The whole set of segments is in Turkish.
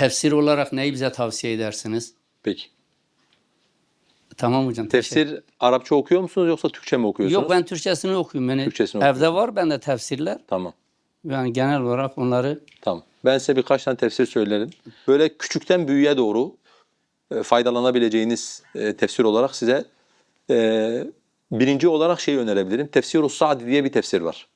tefsir olarak neyi bize tavsiye edersiniz? Peki. Tamam hocam. Tefsir Arapça okuyor musunuz yoksa Türkçe mi okuyorsunuz? Yok ben Türkçesini okuyorum. Yani Türkçesini evde okuyorsun. var bende tefsirler. Tamam. Yani genel olarak onları Tamam. Ben size birkaç tane tefsir söylerim. Böyle küçükten büyüğe doğru e, faydalanabileceğiniz e, tefsir olarak size e, birinci olarak şeyi önerebilirim. Tefsir-u Sa'di diye bir tefsir var.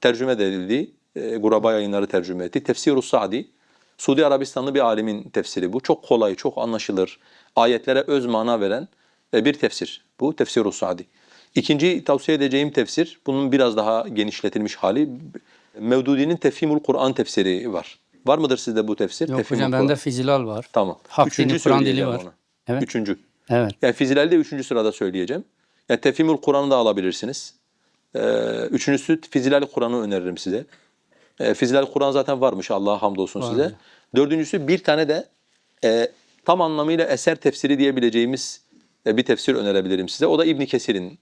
Tercüme edildi. E, Guraba yayınları tercüme etti. Tefsir-u Sa'di. Suudi Arabistanlı bir alimin tefsiri bu. Çok kolay, çok anlaşılır. Ayetlere öz mana veren e, bir tefsir. Bu Tefsir-u Sa'di. İkinci tavsiye edeceğim tefsir, bunun biraz daha genişletilmiş hali. Mevdudi'nin Tefhimul Kur'an tefsiri var. Var mıdır sizde bu tefsir? yok Tefhimul hocam bende Fizilal var. Tamam. Hak Üçüncü dini, Kur'an dili var. onu. Evet. Üçüncü. Evet. Yani Fizilali de üçüncü sırada söyleyeceğim. Yani Tefhimul Kur'an'ı da alabilirsiniz. Ee, üçüncüsü Fizilali Kur'an'ı öneririm size. Ee, Fizilali Kur'an zaten varmış Allah'a hamdolsun Var. size. Dördüncüsü bir tane de e, tam anlamıyla eser tefsiri diyebileceğimiz e, bir tefsir önerebilirim size. O da İbn Kesir'in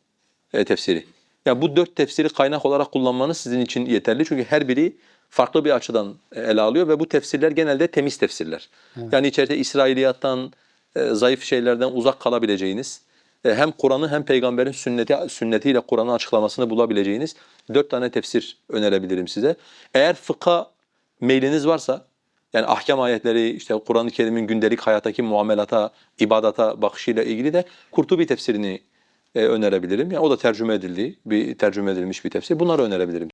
e, tefsiri. Yani bu dört tefsiri kaynak olarak kullanmanız sizin için yeterli. Çünkü her biri farklı bir açıdan e, ele alıyor ve bu tefsirler genelde temiz tefsirler. Yani içeride İsrailiyattan, e, zayıf şeylerden uzak kalabileceğiniz, e, hem Kur'an'ı hem peygamberin sünneti sünnetiyle Kur'an'ın açıklamasını bulabileceğiniz dört tane tefsir önerebilirim size. Eğer fıkha meyliniz varsa, yani ahkam ayetleri, işte Kur'an-ı Kerim'in gündelik hayattaki muamelata, ibadata bakışıyla ilgili de Kurtubi tefsirini e, önerebilirim. Yani o da tercüme edildi, bir tercüme edilmiş bir tefsir. Bunları önerebilirim.